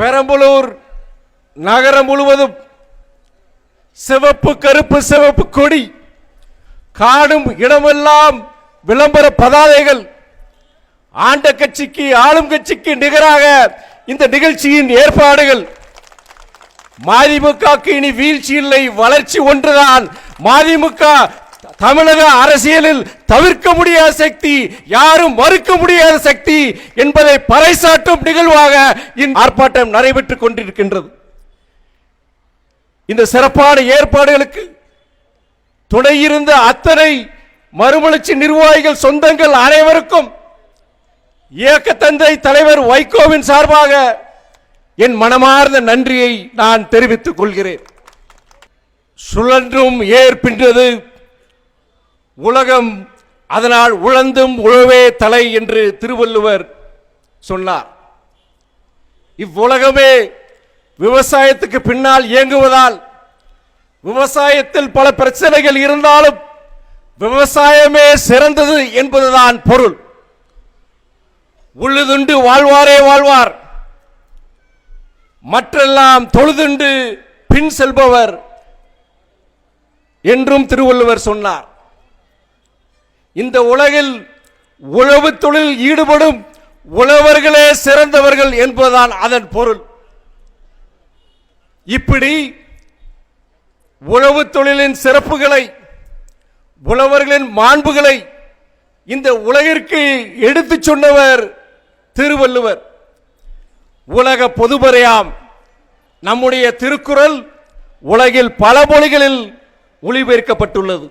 பெரம்பலூர் நகரம் முழுவதும் சிவப்பு கருப்பு சிவப்பு கொடி காடும் இடமெல்லாம் விளம்பர பதாதைகள். ஆண்ட கட்சிக்கு ஆளும் கட்சிக்கு நிகராக இந்த நிகழ்ச்சியின் ஏற்பாடுகள். மதிமுகக்கு இனி வீழ்ச்சி இல்லை வளர்ச்சி ஒன்றுதான். மதிமுக தமிழக அரசியலில் தவிர்க்க முடியாத சக்தி யாரும் மறுக்க முடியாத சக்தி என்பதை பறைசாட்டும் நிகழ்வாக ஆர்ப்பாட்டம் நடைபெற்றுக் கொண்டிருக்கின்றது. இந்த சிறப்பான ஏற்பாடுகளுக்கு துணையிருந்த அத்தனை மறுமலர்ச்சி நிர்வாகிகள் சொந்தங்கள் அனைவருக்கும் இயக்க தந்தை தலைவர் வைகோவின் சார்பாக என் மனமார்ந்த நன்றியை நான் தெரிவித்துக் கொள்கிறேன். சுழன்றும் ஏற்பின்றது உலகம் அதனால் உழந்தும் உழவே தலை என்று திருவள்ளுவர் சொன்னார். இவ்வுலகமே விவசாயத்துக்கு பின்னால் இயங்குவதால் விவசாயத்தில் பல பிரச்சனைகள் இருந்தாலும் விவசாயமே சிறந்தது என்பதுதான் பொருள். உழுதுண்டு வாழ்வாரே வாழ்வார். மற்றெல்லாம் தொழுதுண்டு பின் செல்பவர் என்றும் திருவள்ளுவர் சொன்னார். இந்த உலகில் உழவு தொழில் ஈடுபடும் உழவர்களே சிறந்தவர்கள் என்பதுதான் அதன் பொருள். இப்படி உழவு தொழிலின் சிறப்புகளை உழவர்களின் மாண்புகளை இந்த உலகிற்கு எடுத்துச் சொன்னவர் திருவள்ளுவர். உலக பொதுமறையாம் நம்முடைய திருக்குறள் உலகில் பல மொழிகளில் மொழிபெயர்க்கப்பட்டுள்ளது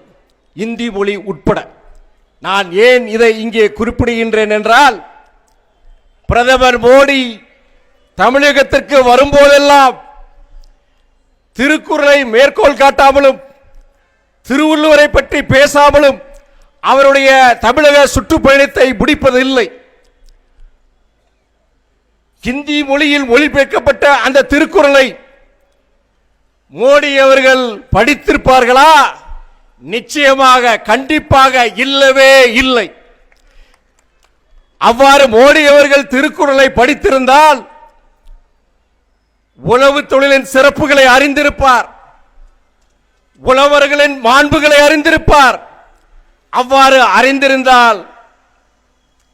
இந்தி மொழி உட்பட. நான் ஏன் இதை இங்கே குறிப்பிடுகின்றேன் என்றால் பிரதமர் மோடி தமிழகத்திற்கு வரும்போதெல்லாம் திருக்குறளை மேற்கோள் காட்டாமலும் திருவள்ளுவரை பற்றி பேசாமலும் அவருடைய தமிழக சுற்றுப்பயணத்தை முடிப்பதில்லை. ஹிந்தி மொழியில் மொழிபெயர்க்கப்பட்ட அந்த திருக்குறளை மோடி அவர்கள் படித்திருப்பார்களா? நிச்சயமாக கண்டிப்பாக இல்லவே இல்லை. அவ்வாறு மோடி அவர்கள் திருக்குறளை படித்திருந்தால் உழவு தொழிலின் சிறப்புகளை அறிந்திருப்பார். உழவர்களின் மாண்புகளை அறிந்திருப்பார். அவ்வாறு அறிந்திருந்தால்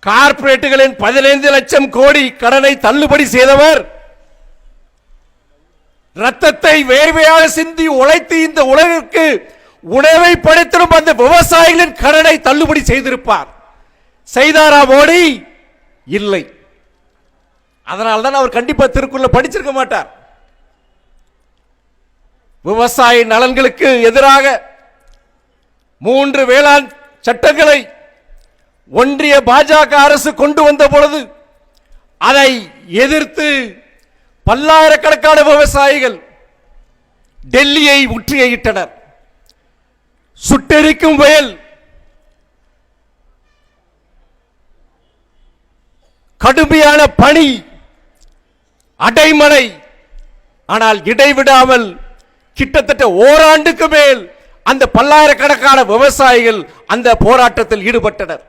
கார்ப்பரேட்டுகளின் பதினைந்து லட்சம் கோடி கடனை தள்ளுபடி செய்தவர் ரத்தத்தை வேர்வையாக சிந்தி உழைத்து இந்த உலகிற்கு உணவை படைத்திடும் அந்த விவசாயிகளின் கடனை தள்ளுபடி செய்திருப்பார். செய்தாரா மோடி? இல்லை. அதனால்தான் அவர் கண்டிப்பா திருக்குள்ள படிச்சிருக்க மாட்டார். விவசாய நலன்களுக்கு எதிராக மூன்று வேளாண் சட்டங்களை ஒன்றிய பாஜக அரசு கொண்டு வந்த பொழுது அதை எதிர்த்து பல்லாயிரக்கணக்கான விவசாயிகள் டெல்லியை முற்றுகையிட்டனர். சுட்டெரிக்கும் வயல். கடுமையான பனி அடைமழை. ஆனால் இடைவிடாமல் கிட்டத்தட்ட ஓராண்டுக்கு மேல் அந்த பல்லாயிரக்கணக்கான விவசாயிகள் அந்த போராட்டத்தில் ஈடுபட்டனர்.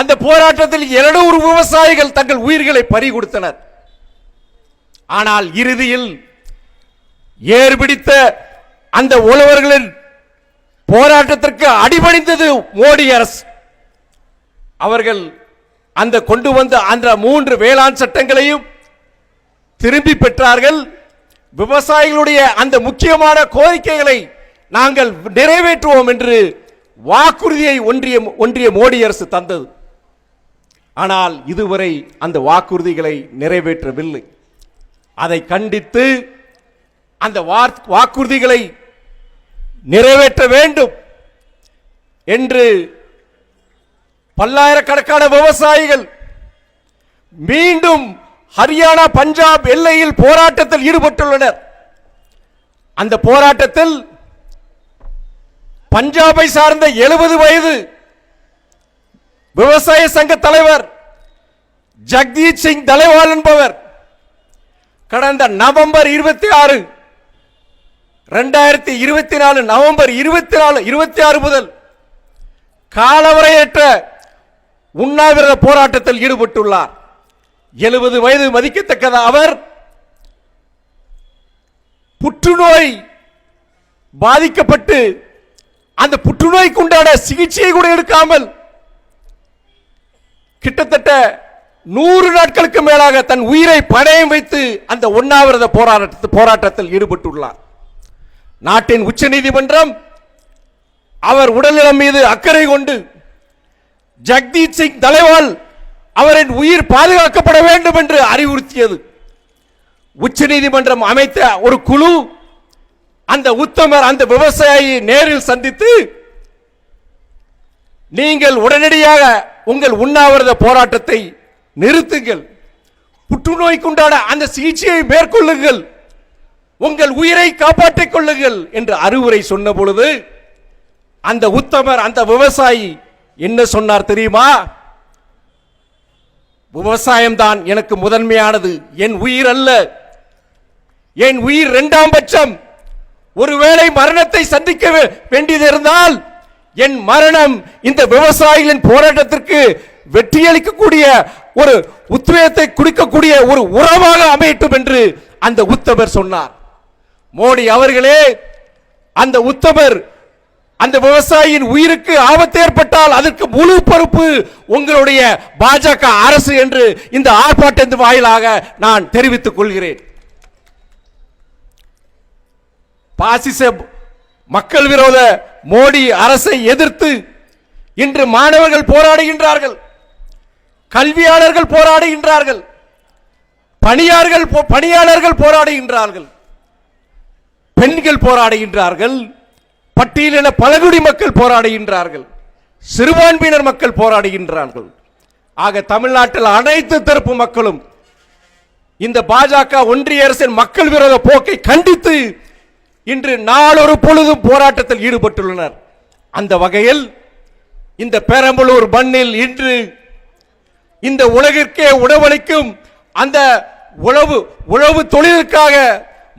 அந்த போராட்டத்தில் இருநூறு விவசாயிகள் தங்கள் உயிர்களை பறி கொடுத்தனர் ஆனால் இறுதியில் ஏர் பிடித்த அந்த உழவர்களின் போராட்டத்திற்கு அடிபணிந்தது மோடி அரசு. அவர்கள் அந்த கொண்டு வந்த அந்த மூன்று வேளாண் சட்டங்களையும் திரும்பி பெற்றார்கள். விவசாயிகளுடைய அந்த முக்கியமான கோரிக்கைகளை நாங்கள் நிறைவேற்றுவோம் என்று வாக்குறுதியை ஒன்றிய ஒன்றிய மோடி அரசு தந்தது. ஆனால் இதுவரை அந்த வாக்குறுதிகளை நிறைவேற்றவில்லை. அதை கண்டித்து அந்த வாக்குறுதிகளை நிறைவேற்ற வேண்டும் என்று பல்லாயிரக்கணக்கான விவசாயிகள் மீண்டும் ஹரியானா பஞ்சாப் எல்லையில் போராட்டத்தில் ஈடுபட்டுள்ளனர். அந்த போராட்டத்தில் பஞ்சாபை சார்ந்த எழுபது வயது விவசாய சங்க தலைவர் ஜக்தீத் சிங் தலைவால் என்பவர் கடந்த நவம்பர் இருபத்தி ஆறு ரெண்டாயிரத்தி இருபத்தி நாலு நவம்பர் இருபத்தி நாலு இருபத்தி ஆறு முதல் காலவரையற்ற உண்ணாவிரத போராட்டத்தில் ஈடுபட்டுள்ளார். எழுபது வயது மதிக்கத்தக்கத அவர் புற்றுநோய் பாதிக்கப்பட்டு அந்த புற்றுநோய்க்கு உண்டான சிகிச்சையை கூட எடுக்காமல் கிட்டத்தட்ட நூறு நாட்களுக்கு மேலாக தன் உயிரை பணயம் வைத்து அந்த உண்ணாவிரத போராட்டத்தில் ஈடுபட்டுள்ளார். நாட்டின் உச்ச நீதிமன்றம் அவர் உடல்நலம் மீது அக்கறை கொண்டு ஜக்தீப் சிங் தலைவால் அவரின் உயிர் பாதுகாக்கப்பட வேண்டும் என்று அறிவுறுத்தியது. உச்ச நீதிமன்றம் அமைத்த ஒரு குழு அந்த உத்தமர் அந்த விவசாயியை நேரில் சந்தித்து நீங்கள் உடனடியாக உங்கள் உண்ணாவிரத போராட்டத்தை நிறுத்துங்கள். புற்றுநோய்க்குண்டான அந்த சிகிச்சையை மேற்கொள்ளுங்கள். உங்கள் உயிரை காப்பாற்றிக் கொள்ளுங்கள் என்று அறிவுரை சொன்ன பொழுது அந்த உத்தமர் அந்த விவசாயி என்ன சொன்னார் தெரியுமா? விவசாயம் தான் எனக்கு முதன்மையானது. என் உயிர் அல்ல. என் உயிர் இரண்டாம் பட்சம். ஒருவேளை மரணத்தை சந்திக்க வேண்டியது இருந்தால் என் மரணம் இந்த விவசாயிகளின் போராட்டத்திற்கு வெற்றியளிக்கக்கூடிய ஒரு உத்வேகத்தை குடிக்கக்கூடிய ஒரு உறவாக அமையட்டும் என்று அந்த உத்தமர் சொன்னார். மோடி அவர்களே அந்த உத்தமர் அந்த விவசாயியின் உயிருக்கு ஆபத்து ஏற்பட்டால் அதற்கு முழு பொறுப்பு உங்களுடைய பாஜக அரசு என்று இந்த ஆர்ப்பாட்டத்தின் வாயிலாக நான் தெரிவித்துக் கொள்கிறேன். பாசிச மக்கள் விரோத மோடி அரசை எதிர்த்து இன்று மாணவர்கள் போராடுகின்றார்கள் கல்வியாளர்கள் போராடுகின்றார்கள் பணியாளர்கள் போ- பணியாளர்கள் போராடுகின்றார்கள். பெண்கள் போராடுகின்றார்கள் பட்டியலின பழங்குடி மக்கள் போராடுகின்றார்கள் சிறுபான்மையினர் மக்கள் போராடுகின்றார்கள். ஆக தமிழ்நாட்டில் அனைத்து தரப்பு மக்களும் இந்த பாஜக ஒன்றிய அரசின் மக்கள் விரோத போக்கை கண்டித்து இன்று நாளொரு பொழுதும் போராட்டத்தில் ஈடுபட்டுள்ளனர். அந்த வகையில் இந்த பெரம்பலூர் மண்ணில் இன்று இந்த உலகிற்கே உணவளிக்கும் அந்த உழவு உழவு தொழிலுக்காக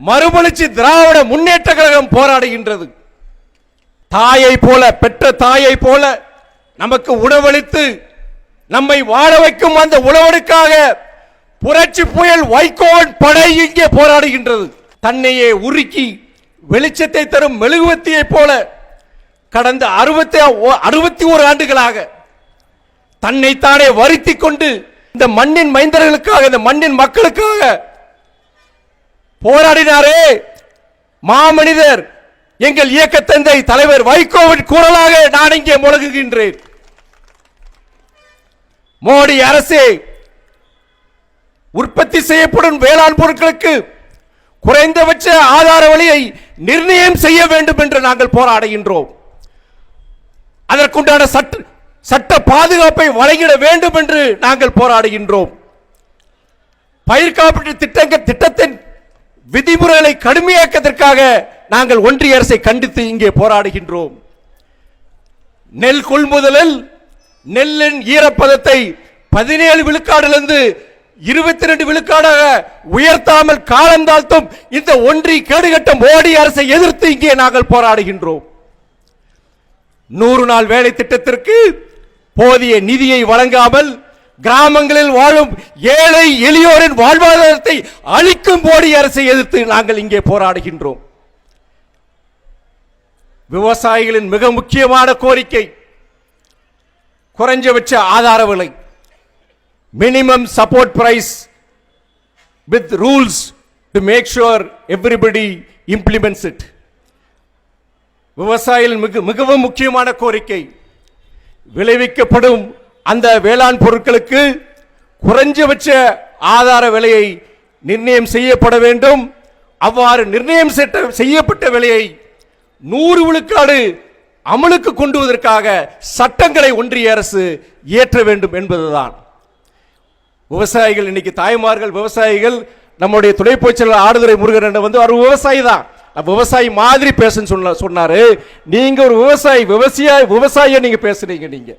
மறுமலர்ச்சி திராவிட முன்னேற்ற கழகம் போராடுகின்றது. தாயை போல பெற்ற தாயை போல நமக்கு உணவளித்து நம்மை வாழ வைக்கும் அந்த உழவனுக்காக புரட்சி புயல் வைகோன் படை இங்கே போராடுகின்றது. தன்னையே உருக்கி வெளிச்சத்தை தரும் மெழுகுவத்தியை போல கடந்த அறுபத்தி அறுபத்தி ஒரு ஆண்டுகளாக தன்னைத்தானே வருத்தி கொண்டு இந்த மண்ணின் மைந்தர்களுக்காக இந்த மண்ணின் மக்களுக்காக போராடினாரே மாமனிதர். எங்கள் இயக்க தந்தை தலைவர் வைகோவின் குரலாக நான் இங்கே முழங்குகின்றேன். மோடி அரசே உற்பத்தி செய்யப்படும் வேளாண் பொருட்களுக்கு குறைந்தபட்ச ஆதார வழியை நிர்ணயம் செய்ய வேண்டும் என்று நாங்கள் போராடுகின்றோம். அதற்குண்டான சட்ட சட்ட பாதுகாப்பை வழங்கிட வேண்டும் என்று நாங்கள் போராடுகின்றோம். பயிர் காப்பீட்டு திட்டங்கள் திட்டத்தின் விதிமுறைகளை கடுமையாக்கதற்காக நாங்கள் ஒன்றிய அரசை கண்டித்து இங்கே போராடுகின்றோம். நெல் கொள்முதலில் நெல்லின் ஈரப்பதத்தை பதினேழு விழுக்காடிலிருந்து இருபத்தி ரெண்டு விழுக்காடாக உயர்த்தாமல் காலம் தாழ்த்தும் இந்த ஒன்றி கேடுகட்ட மோடி அரசை எதிர்த்து இங்கே நாங்கள் போராடுகின்றோம். நூறு நாள் வேலை திட்டத்திற்கு போதிய நிதியை வழங்காமல் கிராமங்களில் வாழும் ஏழை எளியோரின் வாழ்வாதாரத்தை அழிக்கும் போடி அரசை எதிர்த்து நாங்கள் இங்கே போராடுகின்றோம். விவசாயிகளின் மிக முக்கியமான கோரிக்கை குறைஞ்சபட்ச ஆதார விலை minimum support price with rules to make sure everybody implements it விவசாயிகளின் மிக மிகவும் முக்கியமான கோரிக்கை விளைவிக்கப்படும் அந்த வேளாண் பொருட்களுக்கு குறைஞ்சபட்ச ஆதார விலையை நிர்ணயம் செய்யப்பட வேண்டும். அவ்வாறு நிர்ணயம் செய்யப்பட்ட விலையை நூறு விழுக்காடு அமலுக்கு கொண்டுவதற்காக சட்டங்களை ஒன்றிய அரசு இயற்ற வேண்டும் என்பதுதான். விவசாயிகள் இன்னைக்கு தாய்மார்கள் விவசாயிகள் நம்முடைய துணை பொதுச் ஆடுதுறை முருகன் வந்து ஒரு விவசாயி தான். விவசாயி மாதிரி பேசுன்னு சொன்ன சொன்னாரு. நீங்க ஒரு விவசாயி விவசாய விவசாயியை நீங்க பேசுறீங்க நீங்க.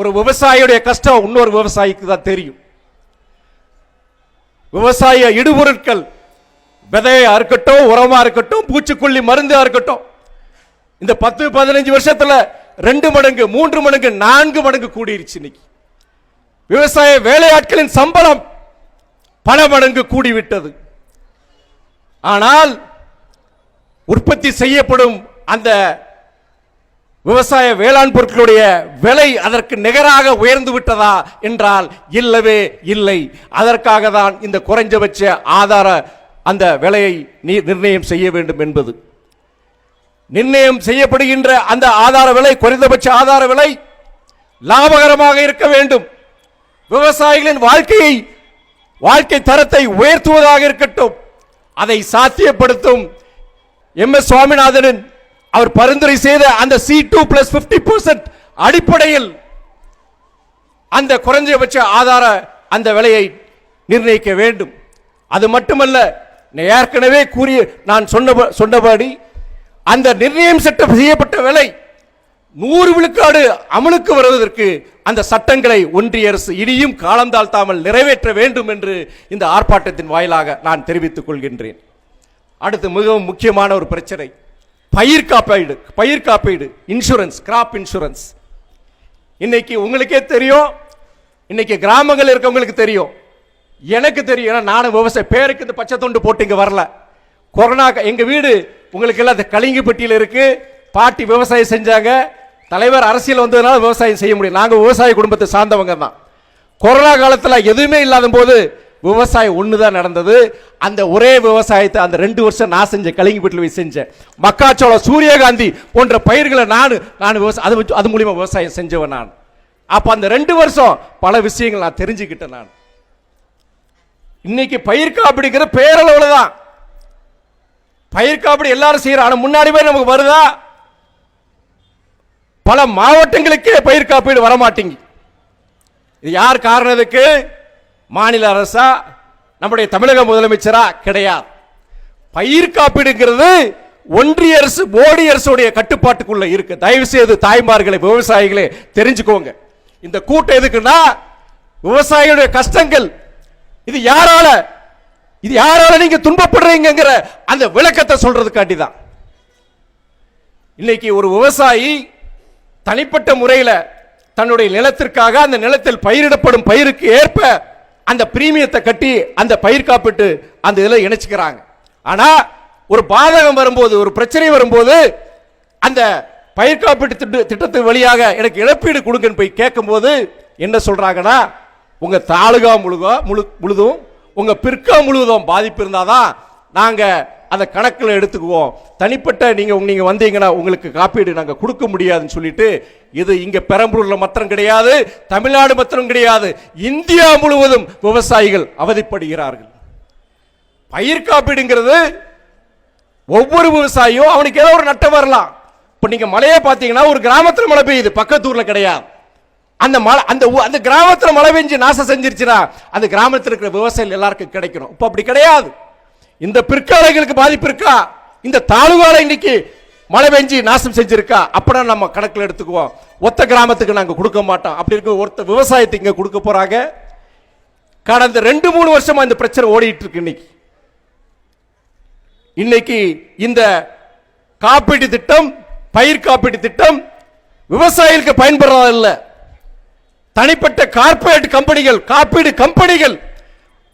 ஒரு விவசாயியுடைய கஷ்டம் இன்னொரு விவசாயிக்கு தான் தெரியும். விவசாய இடுபொருட்கள் விதையா இருக்கட்டும் உரமா இருக்கட்டும் பூச்சிக்கொல்லி மருந்தா இருக்கட்டும். இந்த பத்து பதினஞ்சு வருஷத்துல ரெண்டு மடங்கு மூன்று மடங்கு நான்கு மடங்கு கூடிருச்சு இன்னைக்கு. விவசாய வேலையாட்களின் சம்பளம் பல மடங்கு கூடிவிட்டது. ஆனால் உற்பத்தி செய்யப்படும் அந்த விவசாய வேளாண் பொருட்களுடைய விலை அதற்கு நிகராக உயர்ந்து விட்டதா என்றால் இல்லவே இல்லை. அதற்காக தான் இந்த குறைஞ்சபட்ச ஆதார அந்த விலையை நிர்ணயம் செய்ய வேண்டும் என்பது. நிர்ணயம் செய்யப்படுகின்ற அந்த ஆதார விலை குறைந்தபட்ச ஆதார விலை லாபகரமாக இருக்க வேண்டும். விவசாயிகளின் வாழ்க்கையை வாழ்க்கை தரத்தை உயர்த்துவதாக இருக்கட்டும். அதை சாத்தியப்படுத்தும் எம் எஸ் சுவாமிநாதனின் அவர் பரிந்துரை செய்த அந்த சி டூ பிளஸ் பிப்டி அடிப்படையில் அந்த குறைஞ்சபட்ச ஆதார அந்த விலையை நிர்ணயிக்க வேண்டும். அது மட்டுமல்ல நான் ஏற்கனவே கூறிய நான் சொன்ன சொன்னபடி அந்த நிர்ணயம் சட்டம் செய்யப்பட்ட விலை நூறு விழுக்காடு அமலுக்கு வருவதற்கு அந்த சட்டங்களை ஒன்றிய அரசு இனியும் காலம் தாழ்த்தாமல் நிறைவேற்ற வேண்டும் என்று இந்த ஆர்ப்பாட்டத்தின் வாயிலாக நான் தெரிவித்துக் கொள்கின்றேன். அடுத்து மிகவும் முக்கியமான ஒரு பிரச்சனை. பயிர் காப்பீடு பயிர் காப்பீடு இன்சூரன்ஸ் கிராப் இன்சூரன்ஸ் இன்னைக்கு உங்களுக்கே தெரியும். இன்னைக்கு கிராமங்கள் இருக்கவங்களுக்கு தெரியும். எனக்கு தெரியும். ஏன்னா நானும் விவசாய பேருக்கு இந்த பச்சை தொண்டு போட்டு இங்கே வரல. கொரோனா எங்கள் வீடு உங்களுக்கு எல்லாம் இந்த கலிங்கப்பட்டியில் இருக்குது பாட்டி விவசாயம் செஞ்சாங்க. தலைவர் அரசியல் வந்ததுனால விவசாயம் செய்ய முடியும் நாங்கள் விவசாய குடும்பத்தை சார்ந்தவங்க தான் கொரோனா காலத்தில் எதுவுமே இல்லாத போது விவசாயம் ஒன்று தான் நடந்தது. அந்த ஒரே விவசாயத்தை அந்த ரெண்டு வருஷம் நான் செஞ்சேன் கலிங்கப்பட்டில் போய் செஞ்சேன். மக்காச்சோளம் சூரியகாந்தி போன்ற பயிர்களை நான் நான் விவசாயம் அது வச்சு- அது மூலியமா விவசாயம் செஞ்சவன் நான். அப்போ அந்த ரெண்டு வருஷம் பல விஷயங்கள் நான் தெரிஞ்சுக்கிட்டேன் நான். இன்னைக்கு பயிர் காப்பீடுங்கிற பேரளவுல தான். பயிர் காப்பீடு எல்லாரும் செய்யறோம் ஆனால் முன்னாடி போய் நமக்கு வருதா? பல மாவட்டங்களுக்கே பயிர் காப்பீடு வர மாட்டேங்குது இது யார் காரணம் இதுக்கு? மாநில அரசா நம்முடைய தமிழக முதலமைச்சரா கிடையாது. பயிர் காப்பீடுங்கிறது ஒன்றிய அரசு மோடி அரசுடைய கட்டுப்பாட்டுக்குள்ள இருக்கு. தயவு செய்து தாய்மார்களை விவசாயிகளே தெரிஞ்சுக்கோங்க. இந்த கூட்டம் எதுக்குன்னா விவசாயிகளுடைய கஷ்டங்கள். இது யாரால இது யாரால நீங்க துன்பப்படுறீங்கங்கிற அந்த விளக்கத்தை சொல்றதுக்காண்டி தான் இன்னைக்கு ஒரு விவசாயி தனிப்பட்ட முறையில் தன்னுடைய நிலத்திற்காக அந்த நிலத்தில் பயிரிடப்படும் பயிருக்கு ஏற்ப அந்த பிரீமியத்தை கட்டி அந்த பயிர் காப்பீட்டு அந்த இதில் இணைச்சிக்கிறாங்க. ஆனால் ஒரு பாதகம் வரும்போது ஒரு பிரச்சனை வரும்போது அந்த பயிர் காப்பீட்டு திட்ட திட்டத்தின் வழியாக எனக்கு இழப்பீடு கொடுங்கன்னு போய் கேட்கும்போது என்ன சொல்கிறாங்கன்னா உங்கள் தாலுகா முழுக முழு முழுதும் உங்கள் பிற்கா முழுவதும் பாதிப்பு இருந்தால் தான் நாங்கள் அந்த கணக்கில் எடுத்துக்குவோம். தனிப்பட்ட நீங்கள் நீங்கள் வந்தீங்கன்னா உங்களுக்கு காப்பீடு நாங்கள் கொடுக்க முடியாதுன்னு சொல்லிட்டு இது இங்கே பெரம்பலூரில் மாத்திரம் கிடையாது தமிழ்நாடு மாத்திரம் கிடையாது இந்தியா முழுவதும் விவசாயிகள் அவதிப்படுகிறார்கள். பயிர் காப்பீடுங்கிறது ஒவ்வொரு விவசாயியும் அவனுக்கு ஏதோ ஒரு நட்டம் வரலாம். இப்போ நீங்கள் மழையை பார்த்தீங்கன்னா ஒரு கிராமத்தில் மழை பெய்யுது பக்கத்தூரில் கிடையாது. அந்த மழை அந்த அந்த கிராமத்தில் மழை பெஞ்சு நாசம் செஞ்சிருச்சுன்னா அந்த கிராமத்தில் இருக்கிற விவசாயிகள் எல்லாருக்கும் கிடைக்கணும். இப்போ அப்படி கிடையாது. இந்த பிற்காலங்களுக்கு பாதிப்பு இருக்கா? இந்த தாலுகால இன்னைக்கு மழை பெஞ்சு நாசம் செஞ்சிருக்கா? அப்படின்னா நம்ம கணக்கில் எடுத்துக்குவோம். ஒத்த கிராமத்துக்கு நாங்கள் கொடுக்க மாட்டோம். அப்படி இருக்க ஒருத்த விவசாயத்துக்கு இங்கே கொடுக்க போகிறாங்க கடந்த ரெண்டு மூணு வருஷமாக இந்த பிரச்சனை ஓடிட்டு இருக்கு இன்னைக்கு. இன்னைக்கு இந்த காப்பீட்டு திட்டம் பயிர் காப்பீட்டு திட்டம் விவசாயிகளுக்கு பயன்படுறதா தனிப்பட்ட கார்ப்பரேட் கம்பெனிகள் காப்பீடு கம்பெனிகள்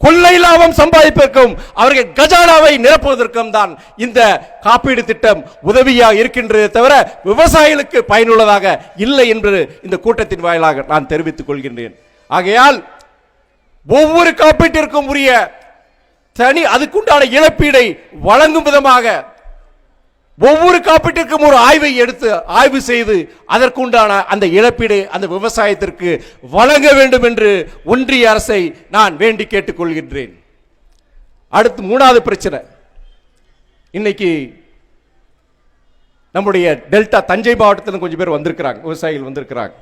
கொள்ளை லாபம் சம்பாதிப்பதற்கும் அவர்கள் கஜானாவை நிரப்புவதற்கும் தான் இந்த காப்பீடு திட்டம் உதவியாக இருக்கின்றதே தவிர விவசாயிகளுக்கு பயனுள்ளதாக இல்லை என்று இந்த கூட்டத்தின் வாயிலாக நான் தெரிவித்துக் கொள்கின்றேன். ஆகையால் ஒவ்வொரு காப்பீட்டிற்கும் உரிய தனி அதுக்குண்டான இழப்பீடை வழங்கும் விதமாக ஒவ்வொரு காப்பீட்டிற்கும் ஒரு ஆய்வை எடுத்து ஆய்வு செய்து அதற்குண்டான அந்த இழப்பீடு அந்த விவசாயத்திற்கு வழங்க வேண்டும் என்று ஒன்றிய அரசை நான் வேண்டி கேட்டுக்கொள்கின்றேன். அடுத்து மூணாவது பிரச்சனை. இன்னைக்கு நம்முடைய டெல்டா தஞ்சை மாவட்டத்தில் கொஞ்சம் பேர் வந்திருக்கிறாங்க விவசாயிகள் வந்திருக்கிறாங்க.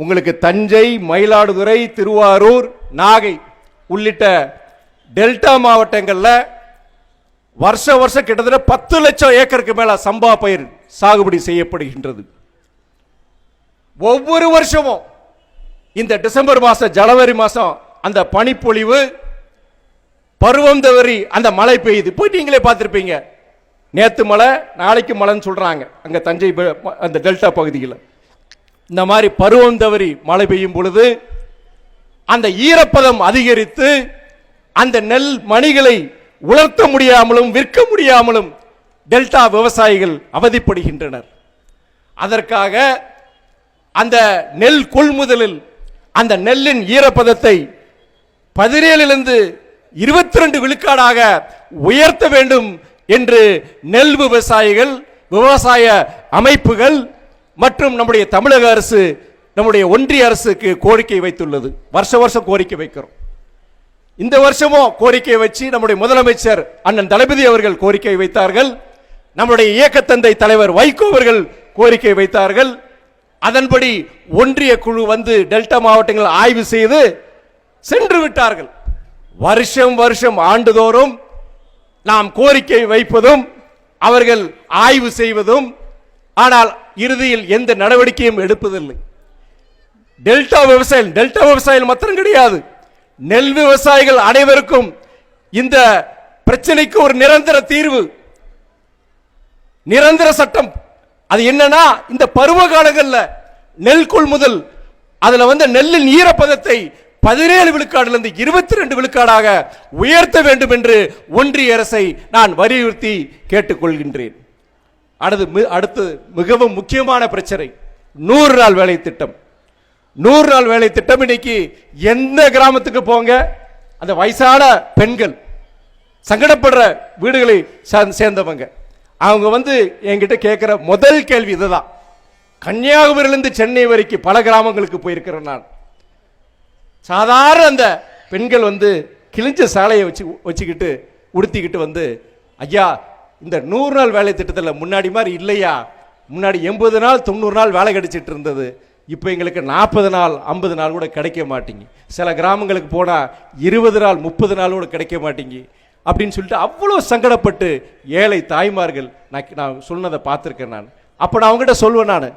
உங்களுக்கு தஞ்சை மயிலாடுதுறை திருவாரூர் நாகை உள்ளிட்ட டெல்டா மாவட்டங்களில் வருஷ வருஷம் கிட்டத்தட்ட பத்து லட்சம் ஏக்கருக்கு மேல சம்பா பயிர் சாகுபடி செய்யப்படுகின்றது. ஒவ்வொரு வருஷமும் இந்த டிசம்பர் மாதம் ஜனவரி மாதம் அந்த பனிப்பொழிவு பருவம் தவறி அந்த மழை பெய்யுது. போய் நீங்களே பார்த்துருப்பீங்க. நேற்று மழை நாளைக்கு மழைன்னு சொல்கிறாங்க அங்கே தஞ்சை அந்த டெல்டா பகுதியில். இந்த மாதிரி பருவம் தவறி மழை பெய்யும் பொழுது அந்த ஈரப்பதம் அதிகரித்து அந்த நெல் மணிகளை உலர்த்த முடியாமலும் விற்க முடியாமலும் டெல்டா விவசாயிகள் அவதிப்படுகின்றனர். அதற்காக அந்த நெல் கொள்முதலில் அந்த நெல்லின் ஈரப்பதத்தை பதினேழிலிருந்து இருபத்தி ரெண்டு விழுக்காடாக உயர்த்த வேண்டும் என்று நெல் விவசாயிகள் விவசாய அமைப்புகள் மற்றும் நம்முடைய தமிழக அரசு நம்முடைய ஒன்றிய அரசுக்கு கோரிக்கை வைத்துள்ளது. வருஷ வருஷம் கோரிக்கை வைக்கிறோம். இந்த வருஷமும் கோரிக்கை வச்சு நம்முடைய முதலமைச்சர் அண்ணன் தளபதி அவர்கள் கோரிக்கை வைத்தார்கள். நம்முடைய இயக்கத்தந்தை தலைவர் வைகோ அவர்கள் கோரிக்கை வைத்தார்கள். அதன்படி ஒன்றிய குழு வந்து டெல்டா மாவட்டங்கள் ஆய்வு செய்து சென்று விட்டார்கள். வருஷம் வருஷம் ஆண்டுதோறும் நாம் கோரிக்கை வைப்பதும் அவர்கள் ஆய்வு செய்வதும் ஆனால் இறுதியில் எந்த நடவடிக்கையும் எடுப்பதில்லை. டெல்டா விவசாயம் டெல்டா விவசாயம் மாத்திரம் கிடையாது. நெல் விவசாயிகள் அனைவருக்கும் இந்த பிரச்சனைக்கு ஒரு நிரந்தர தீர்வு. நிரந்தர சட்டம். அது என்னன்னா இந்த பருவ காலங்களில் நெல் கொள்முதல் அதில் வந்து நெல்லின் ஈரப்பதத்தை பதினேழு விழுக்காடுலேருந்து இருபத்தி ரெண்டு விழுக்காடாக உயர்த்த வேண்டும் என்று ஒன்றிய அரசை நான் வலியுறுத்தி கேட்டுக்கொள்கின்றேன். அடுத்து அடுத்து மிகவும் முக்கியமான பிரச்சனை நூறு நாள் வேலை திட்டம். நூறு நாள் வேலை திட்டம் இன்னைக்கு எந்த கிராமத்துக்கு போங்க அந்த வயசான பெண்கள் சங்கடப்படுற வீடுகளை சேர்ந்தவங்க. அவங்க வந்து என்கிட்ட கேட்குற முதல் கேள்வி இதுதான். கன்னியாகுமரியிலிருந்து சென்னை வரைக்கும் பல கிராமங்களுக்கு போயிருக்கிறேன் நான். சாதாரண அந்த பெண்கள் வந்து கிழிஞ்ச சாலையை வச்சு வச்சுக்கிட்டு உடுத்திக்கிட்டு வந்து ஐயா இந்த நூறு நாள் வேலை திட்டத்தில் முன்னாடி மாதிரி இல்லையா? முன்னாடி எண்பது நாள் தொண்ணூறு நாள் வேலை கிடைச்சிட்டு இருந்தது. இப்போ எங்களுக்கு நாற்பது நாள் ஐம்பது நாள் கூட கிடைக்க மாட்டேங்கி. சில கிராமங்களுக்கு போனால் இருபது நாள் முப்பது நாள் கூட கிடைக்க மாட்டேங்கி. அப்படின்னு சொல்லிட்டு அவ்வளோ சங்கடப்பட்டு ஏழை தாய்மார்கள் நான் நான் சொன்னதை பார்த்துருக்கேன் நான். அப்போ நான் அவங்ககிட்ட சொல்லுவேன் நான்.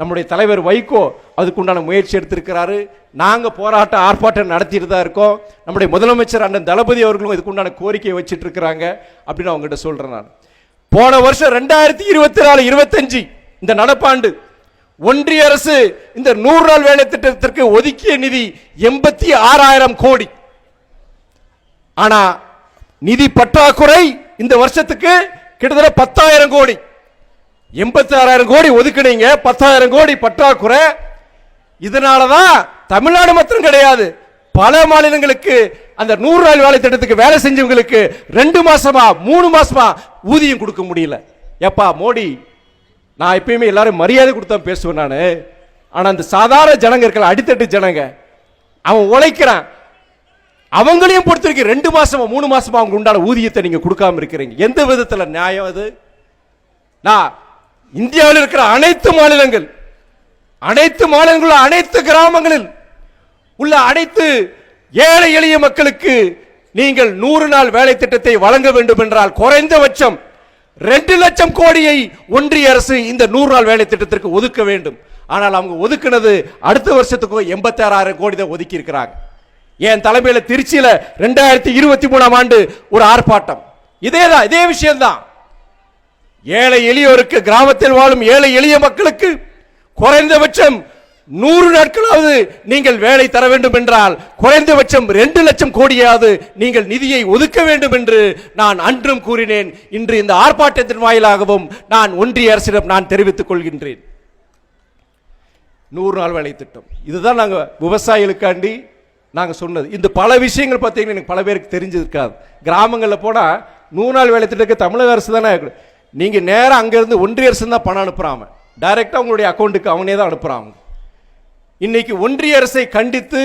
நம்முடைய தலைவர் வைகோ அதுக்குண்டான முயற்சி எடுத்திருக்கிறாரு. நாங்கள் போராட்டம் ஆர்ப்பாட்டம் நடத்திட்டு தான் இருக்கோம். நம்முடைய முதலமைச்சர் அண்ணன் தளபதி அவர்களும் இதுக்குண்டான கோரிக்கையை வச்சிட்டு இருக்கிறாங்க அப்படின்னு அவங்ககிட்ட சொல்கிறேன் நான். போன வருஷம் ரெண்டாயிரத்தி இருபத்தி நாலு இருபத்தஞ்சு இந்த நடப்பாண்டு ஒன்றிய அரசு இந்த நூறு நாள் வேலை திட்டத்திற்கு ஒதுக்கிய நிதி எண்பத்தி ஆறாயிரம் கோடி. ஆனா நிதி பற்றாக்குறை இந்த வருஷத்துக்கு கிட்டத்தட்ட பத்தாயிரம் கோடி. எண்பத்தி ஆறாயிரம் கோடி ஒதுக்குனீங்க பத்தாயிரம் கோடி பற்றாக்குறை. இதனால தான் தமிழ்நாடு மாத்திரம் கிடையாது. பல மாநிலங்களுக்கு அந்த நூறு நாள் வேலை திட்டத்துக்கு வேலை செஞ்சவங்களுக்கு ரெண்டு மாசமா மூணு மாசமா ஊதியம் கொடுக்க முடியல. எப்பா மோடி நான் எப்பயுமே எல்லாரும் மரியாதை கொடுத்தா பேசுவேன் நான். ஆனால் அந்த சாதாரண ஜனங்க இருக்கல அடித்தட்டு ஜனங்க அவன் உழைக்கிறான். அவங்களையும் பொறுத்திருக்கு ரெண்டு மாசமா மூணு மாசமா அவங்க உண்டான ஊதியத்தை நீங்க கொடுக்காம இருக்கிறீங்க. எந்த விதத்துல நியாயம் அது? நான் இந்தியாவில் இருக்கிற அனைத்து மாநிலங்கள் அனைத்து மாநிலங்களும் அனைத்து கிராமங்களில் உள்ள அனைத்து ஏழை எளிய மக்களுக்கு நீங்கள் நூறு நாள் வேலை திட்டத்தை வழங்க வேண்டும் என்றால் குறைந்தபட்சம் ரெண்டு லட்சம் கோடியை ஒன்றிய அரசு இந்த நூறு நாள் வேலை திட்டத்திற்கு ஒதுக்க வேண்டும். ஆனால் அவங்க ஒதுக்குனது அடுத்த வருஷத்துக்கு எண்பத்தாறாயிரம் கோடி தான் ஒதுக்கி இருக்கிறாங்க. என் தலைமையில் திருச்சியில் ரெண்டாயிரத்தி இருபத்தி மூணாம் ஆண்டு ஒரு ஆர்ப்பாட்டம். இதே தான் இதே விஷயம்தான். ஏழை எளியோருக்கு கிராமத்தில் வாழும் ஏழை எளிய மக்களுக்கு குறைந்தபட்சம் நூறு நாட்களாவது நீங்கள் வேலை தர வேண்டும் என்றால் குறைந்தபட்சம் ரெண்டு லட்சம் கோடியாவது நீங்கள் நிதியை ஒதுக்க வேண்டும் என்று நான் அன்றும் கூறினேன். இன்று இந்த ஆர்ப்பாட்டத்தின் வாயிலாகவும் நான் ஒன்றிய அரசிடம் நான் தெரிவித்துக் கொள்கின்றேன். நூறு நாள் வேலை திட்டம். இதுதான் நாங்கள் விவசாயிகளுக்காண்டி நாங்கள் சொன்னது. இந்த பல விஷயங்கள் பார்த்தீங்கன்னா எனக்கு பல பேருக்கு தெரிஞ்சிருக்காது. கிராமங்களில் போனால் நூறு நாள் வேலை திட்டத்துக்கு தமிழக அரசு தானே நீங்கள் நேராக அங்கேருந்து ஒன்றிய அரசு தான் பணம் அனுப்புகிறாங்க டைரெக்டாக உங்களுடைய அக்கௌண்ட்டுக்கு அவனே தான் அனுப்புகிறாங்க இன்னைக்கு ஒன்றிய அரசை கண்டித்து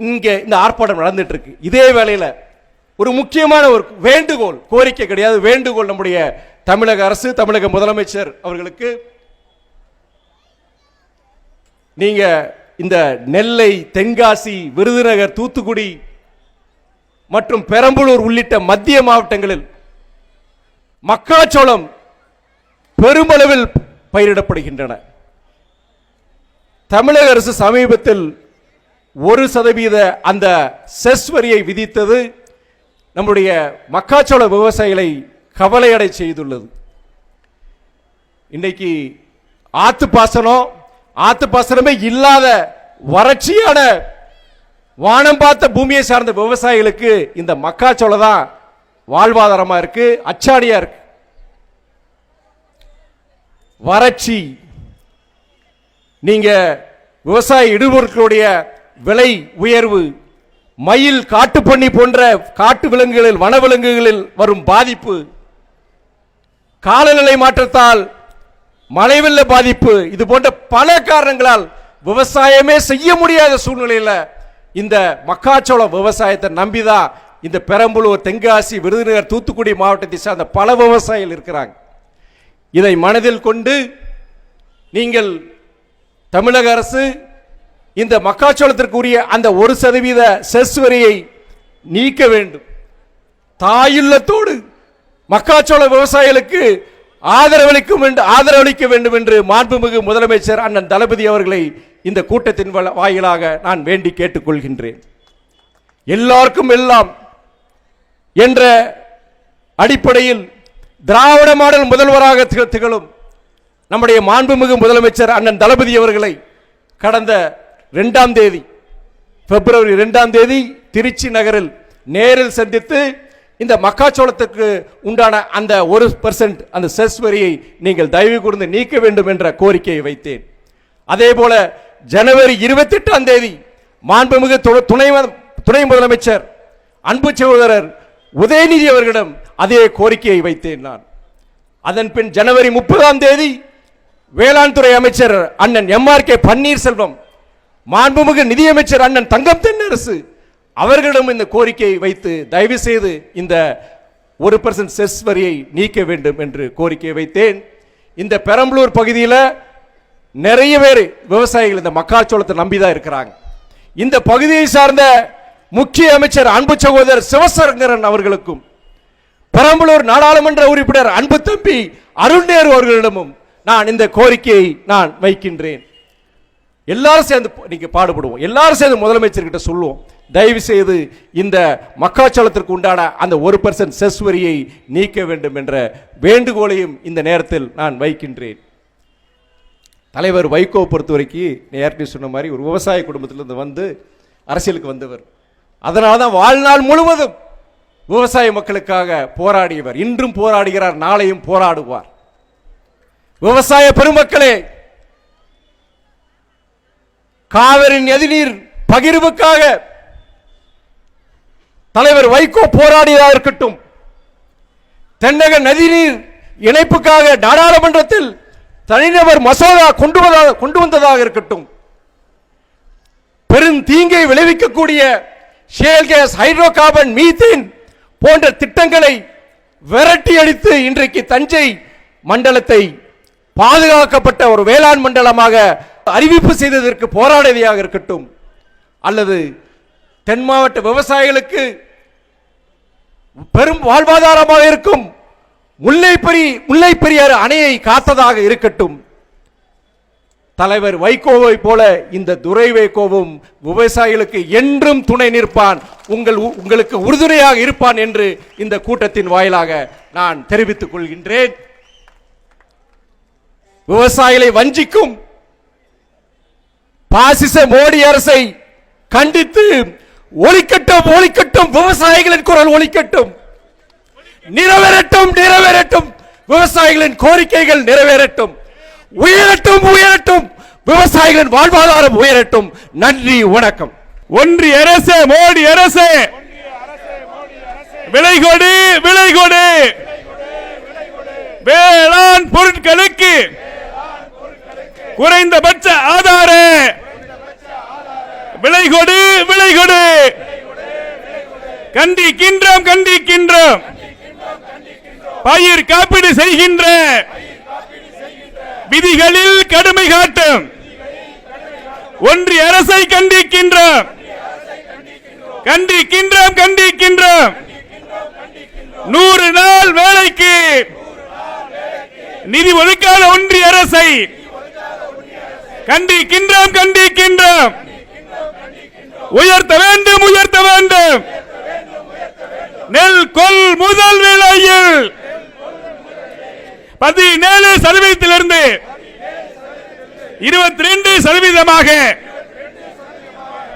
இங்கே இந்த ஆர்ப்பாட்டம் நடந்துட்டு இருக்கு இதே வேளையில் ஒரு முக்கியமான ஒரு வேண்டுகோள் கோரிக்கை கிடையாது. வேண்டுகோள் நம்முடைய தமிழக அரசு தமிழக முதலமைச்சர் அவர்களுக்கு நீங்க இந்த நெல்லை தென்காசி விருதுநகர் தூத்துக்குடி மற்றும் பெரம்பலூர் உள்ளிட்ட மத்திய மாவட்டங்களில் மக்காச்சோளம் பெருமளவில் பயிரிடப்படுகின்றன. தமிழக அரசு சமீபத்தில் ஒரு சதவீத அந்த செஸ் வரியை விதித்தது நம்முடைய மக்காச்சோள விவசாயிகளை கவலையடை செய்துள்ளது. இன்னைக்கு ஆத்து பாசனம் ஆத்து பாசனமே இல்லாத வறட்சியான வானம் பார்த்த பூமியை சார்ந்த விவசாயிகளுக்கு இந்த மக்காச்சோளம் தான் வாழ்வாதாரமாக இருக்கு அச்சாடியா இருக்கு. வறட்சி நீங்க விவசாய இடுபொருட்களுடைய விலை உயர்வு மயில் காட்டுப்பன்னி போன்ற காட்டு விலங்குகளில் வனவிலங்குகளில் வரும் பாதிப்பு காலநிலை மாற்றத்தால் மழை வெள்ள பாதிப்பு இது போன்ற பல காரணங்களால் விவசாயமே செய்ய முடியாத சூழ்நிலையில் இந்த மக்காச்சோள விவசாயத்தை நம்பிதான் இந்த பெரம்பலூர் தென்காசி விருதுநகர் தூத்துக்குடி மாவட்டத்தை சார்ந்த பல விவசாயிகள் இருக்கிறாங்க. இதை மனதில் கொண்டு நீங்கள் தமிழக அரசு இந்த மக்காச்சோளத்திற்குரிய அந்த ஒரு சதவீத செஸ் வரியை நீக்க வேண்டும். தாயுள்ளத்தோடு மக்காச்சோள விவசாயிகளுக்கு ஆதரவளிக்கும் என்று ஆதரவளிக்க வேண்டும் என்று மாண்புமிகு முதலமைச்சர் அண்ணன் தளபதி அவர்களை இந்த கூட்டத்தின் வாயிலாக நான் வேண்டி கேட்டுக்கொள்கின்றேன். எல்லாருக்கும் எல்லாம் என்ற அடிப்படையில் திராவிட மாடல் முதல்வராக திகழும் நம்முடைய மாண்புமிகு முதலமைச்சர் அண்ணன் தளபதி அவர்களை கடந்த ரெண்டாம் தேதி பிப்ரவரி ரெண்டாம் தேதி திருச்சி நகரில் நேரில் சந்தித்து இந்த மக்காச்சோளத்துக்கு உண்டான அந்த ஒரு பர்சன்ட் அந்த செஸ் வரியை நீங்கள் தயவு கூர்ந்து நீக்க வேண்டும் என்ற கோரிக்கையை வைத்தேன். அதே போல ஜனவரி இருபத்தி எட்டாம் தேதி மாண்புமிகு து- துணை துணை முதலமைச்சர் அன்பு சகோதரர் உதயநிதி அவர்களிடம் அதே கோரிக்கையை வைத்தேன் நான். அதன் பின் ஜனவரி முப்பதாம் தேதி வேளாண் துறை அமைச்சர் அண்ணன் எம்ஆர் கே. பன்னீர்செல்வம் மாண்புமிகு நிதியமைச்சர் அண்ணன் தங்கம் தென்னரசு அவர்களிடம் இந்த கோரிக்கையை வைத்து தயவு செய்து இந்த ஒரு பர்சன்ட் செஸ் வரியை நீக்க வேண்டும் என்று கோரிக்கை வைத்தேன். இந்த பெரம்பலூர் பகுதியில் நிறைய பேர் விவசாயிகள் இந்த மக்காச்சோளத்தை நம்பி தான் இருக்கிறாங்க. இந்த பகுதியை சார்ந்த முக்கிய அமைச்சர் அன்பு சகோதரர் சிவசங்கரன் அவர்களுக்கும் பெரம்பலூர் நாடாளுமன்ற உறுப்பினர் அன்பு தம்பி அருண் நேரு அவர்களிடமும் நான் இந்த கோரிக்கையை நான் வைக்கின்றேன். எல்லாரும் சேர்ந்து நீங்கள் பாடுபடுவோம். எல்லாரும் சேர்ந்து முதலமைச்சர்கிட்ட சொல்லுவோம். தயவு செய்து இந்த மக்காச்சோளத்திற்கு உண்டான அந்த ஒரு பர்சன்ட் செஸ் வரியை நீக்க வேண்டும் என்ற வேண்டுகோளையும் இந்த நேரத்தில் நான் வைக்கின்றேன். தலைவர் வைகோ பொறுத்த வரைக்கும் நேரடி சொன்ன மாதிரி ஒரு விவசாய குடும்பத்திலிருந்து வந்து அரசியலுக்கு வந்தவர். அதனால தான் வாழ்நாள் முழுவதும் விவசாய மக்களுக்காக போராடியவர். இன்றும் போராடுகிறார் நாளையும் போராடுவார். விவசாய பெருமக்களே காவிரி நதிநீர் பகிர்வுக்காக தலைவர் வைகோ போராடியதாக இருக்கட்டும் தென்னக நதிநீர் இணைப்புக்காக நாடாளுமன்றத்தில் தனிநபர் மசோதா கொண்டு வந்ததாக கொண்டு வந்ததாக இருக்கட்டும் பெருந்தீங்கை விளைவிக்கக்கூடிய shale gas hydro carbon methane போன்ற திட்டங்களை விரட்டி அடித்து இன்றைக்கு தஞ்சை மண்டலத்தை பாதுகாக்கப்பட்ட ஒரு வேளாண் மண்டலமாக அறிவிப்பு செய்ததற்கு போராடியதாக இருக்கட்டும் அல்லது தென் மாவட்ட விவசாயிகளுக்கு பெரும் வாழ்வாதாரமாக இருக்கும் முல்லை பெரி முல்லை பெரியாறு அணையை காத்ததாக இருக்கட்டும். தலைவர் வைகோவை போல இந்த துரை வைகோவும் விவசாயிகளுக்கு என்றும் துணை நிற்பான் உங்கள் உங்களுக்கு உறுதுணையாக இருப்பான் என்று இந்த கூட்டத்தின் வாயிலாக நான் தெரிவித்துக் கொள்கின்றேன். விவசாயிகளை வஞ்சிக்கும். பாசிச மோடி அரசை கண்டித்து ஒழிக்கட்டும் ஒழிக்கட்டும் விவசாயிகளின் குரல் ஒழிக்கட்டும் நிறைவேறட்டும் நிறைவேறட்டும் விவசாயிகளின் கோரிக்கைகள் நிறைவேறட்டும். உயரட்டும் உயரட்டும் விவசாயிகளின் வாழ்வாதாரம் உயரட்டும். நன்றி வணக்கம். ஒன்றிய அரசு மோடி அரசு. விலை கொடு விலை கொடு. வேளாண் பொருட்களுக்கு குறைந்தபட்ச ஆதார. விலை கொடு விலை கொடு கண்டிக்கின்றோம் கண்டிக்கின்றோம். பயிர் காப்பீடு செய்கின்ற விதிகளில் கடுமை காட்டும். ஒன்றிய அரசை கண்டிக்கின்றோம். கண்டிக்கின்றோம் கண்டிக்கின்றோம். நூறு நாள் வேலைக்கு நிதி ஒதுக்காத ஒன்றிய அரசை கண்டிக்கின்றோம் கண்டிக்கின்றோம். உயர்த்த வேண்டும் உயர்த்த வேண்டும். நெல் கொள் முதல் விலையில். பதினேழு சதவீதத்திலிருந்து இருபத்தி ரெண்டு சதவீதமாக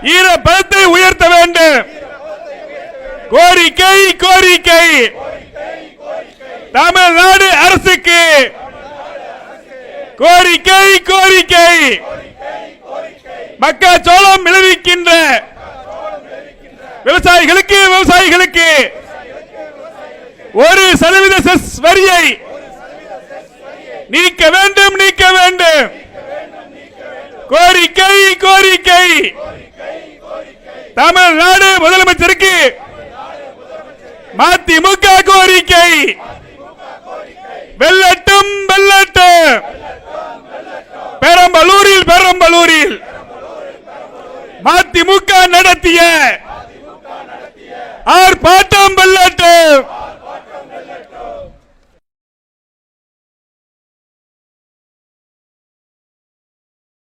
ஈரப்பதத்தை உயர்த்த வேண்டும். கோரிக்கை கோரிக்கை. தமிழ்நாடு அரசுக்கு கோரிக்கை கோரிக்கை. மக்காச்சோளம் விளைவிக்கின்ற விவசாயிகளுக்கு விவசாயிகளுக்கு ஒரு சதவீத செஸ் வரியை நீக்க வேண்டும் நீக்க வேண்டும். கோரிக்கை கோரிக்கை. தமிழ்நாடு முதலமைச்சருக்கு மதிமுக கோரிக்கை. வெல்லட்டும் வெல்லட்டும். பெரம்பலூரில் பெரம்பலூரில். மதிமுக நடத்திய ஆர் வெள்ளாட்டு